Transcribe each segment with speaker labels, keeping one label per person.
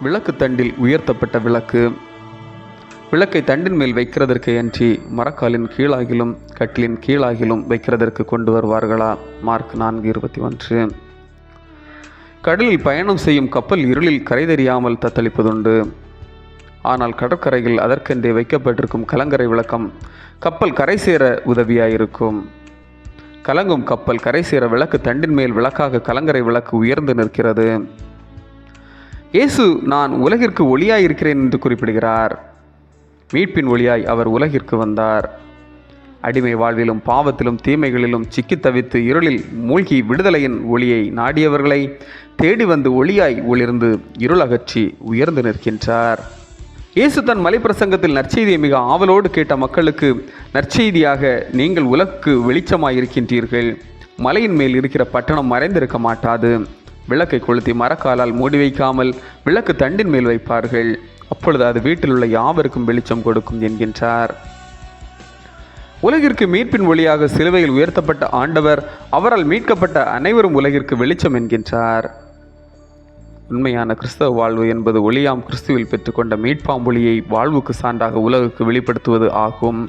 Speaker 1: விளக்கு தண்டில் உயர்த்தப்பட்ட விளக்கு. விளக்கை தண்டின் மேல் வைக்கிறதற்கு அன்றி மரக்காலின் கீழாகிலும் கட்டிலின் கீழாகிலும் வைக்கிறதற்கு கொண்டு வருவார்களா? மார்க் நான்கு இருபத்தி ஒன்று. கடலில் பயணம் செய்யும் கப்பல் இருளில் கரை தெரியாமல் தத்தளிப்பதுண்டு. ஆனால் கடற்கரையில் அதற்கென்றே வைக்கப்பட்டிருக்கும் கலங்கரை விளக்கம் கப்பல் கரை சேர உதவியாயிருக்கும். கலங்கும் கப்பல் கரை சேர விளக்கு தண்டின் மேல் விளக்காக கலங்கரை விளக்கு உயர்ந்து நிற்கிறது. இயேசு நான் உலகிற்கு ஒளியாய் இருக்கிறேன் என்று குறிப்பிடுகிறார். மீட்பின் ஒளியாய் அவர் உலகிற்கு வந்தார். அடிமை வாழ்விலும் பாவத்திலும் தீமைகளிலும் சிக்கித் தவித்து இருளில் மூழ்கி விடுதலையின் ஒளியை நாடியவர்களை தேடி வந்து ஒளியாய் ஒளிர்ந்து இருளகற்றி உயர்ந்து நிற்கின்றார். இயேசு தன் மலைப்பிரசங்கத்தில் நற்செய்தியை மிக ஆவலோடு கேட்ட மக்களுக்கு நற்செய்தியாக நீங்கள் உலகுக்கு வெளிச்சமாயிருக்கின்றீர்கள். மலையின் மேல் இருக்கிற பட்டணம் மறைந்திருக்க மாட்டாது. விளக்கை கொளுத்தி மரக்காலால் மூடி வைக்காமல் விளக்கு தண்டின் மேல் வைப்பார்கள். அப்பொழுது அது வீட்டில் உள்ள யாவருக்கும் வெளிச்சம் கொடுக்கும் என்கின்றார். உலகிற்கு மீட்பின் ஒளியாக சிலுவையில் உயர்த்தப்பட்ட ஆண்டவர் அவரால் மீட்கப்பட்ட அனைவரும் உலகிற்கு வெளிச்சம் என்கின்றார். உண்மையான கிறிஸ்தவ வாழ்வு என்பது ஒளியாம் கிறிஸ்துவில் பெற்றுக்கொண்ட மீட்பாம் ஒளியை வாழ்வுக்கு சான்றாக உலகுக்கு வெளிப்படுத்துவது ஆகும்.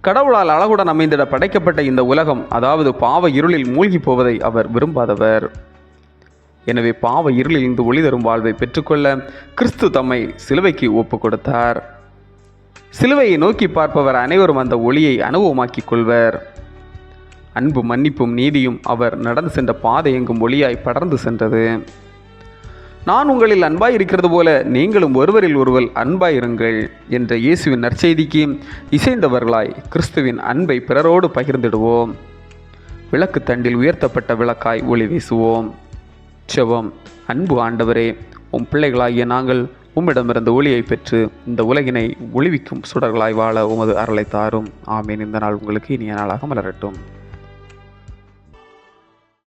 Speaker 1: கடவுளால் அழகுடன் அமைந்திட படைக்கப்பட்ட இந்த உலகம் அதாவது பாவ இருளில் மூழ்கி போவதை அவர் விரும்பாதவர். எனவே பாவ இருளில் இருந்து ஒளி தரும் வாழ்வை பெற்றுக்கொள்ள கிறிஸ்து தம்மை சிலுவைக்கு ஒப்பு கொடுத்தார் சிலுவையை நோக்கி பார்ப்பவர் அனைவரும் அந்த ஒளியை அனுபவமாக்கிக் கொள்வர். அன்பு மன்னிப்பும் நீதியும் அவர் நடந்து சென்ற பாதை எங்கும் ஒளியாய் படர்ந்து சென்றது. நான் உங்களில் அன்பாய் இருக்கிறது போல நீங்களும் ஒருவரில் ஒருவர் அன்பாயிருங்கள் என்ற இயேசுவின் நற்செய்திக்கு இசைந்தவர்களாய் கிறிஸ்துவின் அன்பை பிறரோடு பகிர்ந்திடுவோம். விளக்கு தண்டில் உயர்த்தப்பட்ட விளக்காய் ஒளி வீசுவோம். செவம் அன்பு ஆண்டவரே உம் பிள்ளைகளாகிய நாங்கள் உம்மிடமிருந்து ஒளியை பெற்று இந்த உலகினை ஒளிவிக்கும் சுடர்களாய் வாழ உமது அருளை தாரும். ஆமீன். இந்த நாள் உங்களுக்கு இனிய நாளாக மலரட்டும்.